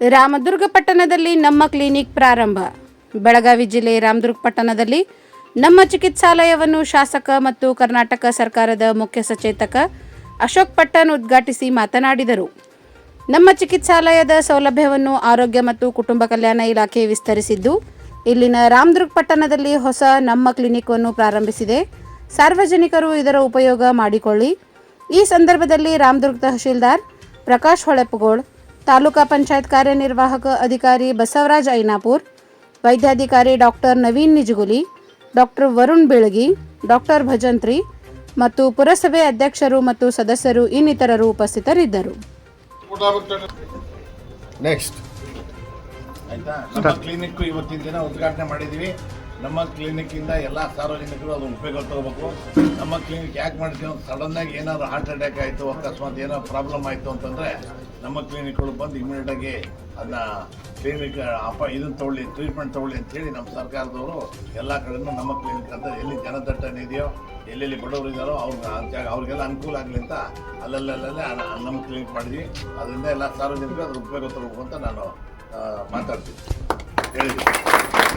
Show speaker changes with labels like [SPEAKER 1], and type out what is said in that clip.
[SPEAKER 1] ರಾಮದುರ್ಗ ಪಟ್ಟಣದಲ್ಲಿ ನಮ್ಮ ಕ್ಲಿನಿಕ್ ಪ್ರಾರಂಭ. ಬೆಳಗಾವಿ ಜಿಲ್ಲೆ ರಾಮದುರ್ಗ ಪಟ್ಟಣದಲ್ಲಿ ನಮ್ಮ ಚಿಕಿತ್ಸಾಲಯವನ್ನು ಶಾಸಕ ಮತ್ತು ಕರ್ನಾಟಕ ಸರ್ಕಾರದ ಮುಖ್ಯ ಸಚೇತಕ ಅಶೋಕ್ ಪಟ್ಟಣ್ ಉದ್ಘಾಟಿಸಿ ಮಾತನಾಡಿದರು. ನಮ್ಮ ಚಿಕಿತ್ಸಾಲಯದ ಸೌಲಭ್ಯವನ್ನು ಆರೋಗ್ಯ ಮತ್ತು ಕುಟುಂಬ ಕಲ್ಯಾಣ ಇಲಾಖೆ ವಿಸ್ತರಿಸಿದ್ದು, ಇಲ್ಲಿನ ರಾಮದುರ್ಗ ಪಟ್ಟಣದಲ್ಲಿ ಹೊಸ ನಮ್ಮ ಕ್ಲಿನಿಕ್ವನ್ನು ಪ್ರಾರಂಭಿಸಿದೆ. ಸಾರ್ವಜನಿಕರು ಇದರ ಉಪಯೋಗ ಮಾಡಿಕೊಳ್ಳಿ. ಈ ಸಂದರ್ಭದಲ್ಲಿ ರಾಮದುರ್ಗ ತಹಶೀಲ್ದಾರ್ ಪ್ರಕಾಶ್ ಹೊಳೆಪಗೋಳ್ ತಾಲೂಕಾ ಪಂಚಾಯತ್ ಕಾರ್ಯನಿರ್ವಾಹಕ ಅಧಿಕಾರಿ ಬಸವರಾಜ್ ಐನಾಪುರ್ ವೈದ್ಯಾಧಿಕಾರಿ doctor Naveen Nijaguli doctor Varun Belagi doctor Bhajantri ಮತ್ತು ಪುರಸಭೆ ಅಧ್ಯಕ್ಷರು ಮತ್ತು ಸದಸ್ಯರು ಇನ್ನಿತರರು ಉಪಸ್ಥಿತರಿದ್ದರು.
[SPEAKER 2] ನೆಕ್ಸ್ಟ್
[SPEAKER 3] ಆಯ್ತಾ? ನಮ್ಮ ಕ್ಲಿನಿಕ್ ಇವತ್ತಿನ ದಿನ ಉದ್ಘಾಟನೆ ಮಾಡಿದ್ದೀವಿ ನಮ್ಮ ಕ್ಲಿನಿಕ್ಕಿಂದ ಎಲ್ಲ ಸಾರ್ವಜನಿಕರು ಅದು ಉಪಯೋಗ ತಗೋಬೇಕು. ನಮ್ಮ ಕ್ಲಿನಿಕ್ ಯಾಕೆ ಮಾಡ್ತೀವಿ ಅಂತ ಸಡನ್ನಾಗಿ ಏನಾದ್ರು ಹಾರ್ಟ್ ಅಟ್ಯಾಕ್ ಆಯಿತು, ಅಕಸ್ಮಾತ್ ಏನೋ ಪ್ರಾಬ್ಲಮ್ ಆಯಿತು ಅಂತಂದರೆ ನಮ್ಮ ಕ್ಲಿನಿಕ್ಗಳು ಬಂದು ಇಮಿಡಿಯೇಟಾಗಿ ಅದನ್ನ ಕ್ಲಿನಿಕ್ ಅಪ ಇದನ್ನು ತೊಗೊಳ್ಳಿ ಟ್ರೀಟ್ಮೆಂಟ್ ತೊಗೊಳ್ಳಿ ಅಂತೇಳಿ ನಮ್ಮ ಸರ್ಕಾರದವರು ಎಲ್ಲ ಕಡೆನೂ ನಮ್ಮ ಕ್ಲಿನಿಕ್ ಅಂತ ಎಲ್ಲಿ ಜನದಟ್ಟಣೆ ಇದೆಯೋ, ಎಲ್ಲೆಲ್ಲಿ ಬಡವರು ಇದ್ದಾರೋ ಅವ್ರಿಗೆ ಅವ್ರಿಗೆಲ್ಲ ಅನುಕೂಲ ಆಗಲಿ ಅಂತ ಅಲ್ಲಲ್ಲಲ್ಲೇ ನಮ್ಮ ಕ್ಲಿನಿಕ್ ಮಾಡಿದ್ವಿ. ಅದರಿಂದ ಎಲ್ಲ ಸಾರ್ವಜನಿಕರು ಅದ್ರ ಉಪಯೋಗ ತಗೋಬೇಕು ಅಂತ ನಾನು ಮಾತಾಡ್ತೀನಿ. ಹೇಳಿದ್ದೀನಿ.